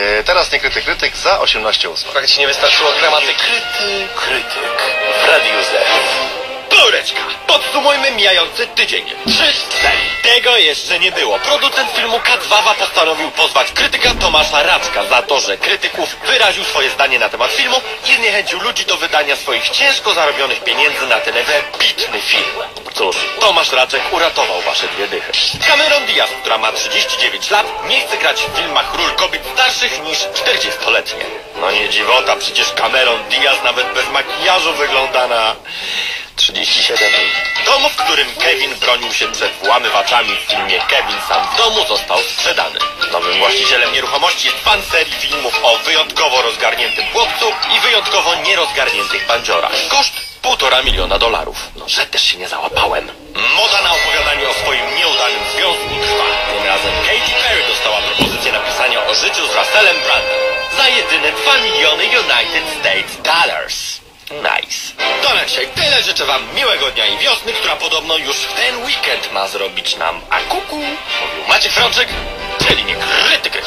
E, teraz niekryty krytyk za 18 ósma. Tak ci nie wystarczyło gramatyki. Krytyk, krytyk w Radiu Z. Plureczka! Podsumujmy mijający tydzień. Trzy. Tego jeszcze nie było. Producent filmu K2 postanowił pozwać krytyka Tomasza Raczka za to, że krytyków wyraził swoje zdanie na temat filmu i zniechęcił ludzi do wydania swoich ciężko zarobionych pieniędzy na ten wybitny film. Cóż, Tomasz Raczek uratował wasze dwie dychy. Cameron Diaz, która ma 39 lat, nie chce grać w filmach ról kobiet starszych niż 40-letnie. No nie dziwota, przecież Cameron Diaz nawet bez makijażu wygląda na 37. Dom, w którym Kevin bronił się przed włamywaczami w filmie Kevin sam w domu został sprzedany. Nowym właścicielem nieruchomości jest fan serii filmów o wyjątkowo rozgarniętym chłopcu i wyjątkowo nierozgarniętych bandziorach. Koszt półtora miliona dolarów. No, że też się nie załapałem. Moda na opowiadanie o swoim nieudanym związku trwa. Tym razem Katy Perry dostała propozycję napisania o życiu z Russellem Brandem za jedyne 2 miliony United States Dollars. Nice. To na dzisiaj tyle. Życzę wam miłego dnia i wiosny, podobno już w ten weekend ma zrobić nam. A kuku, mówił Maciek Frączyk, czyli nie krytyk.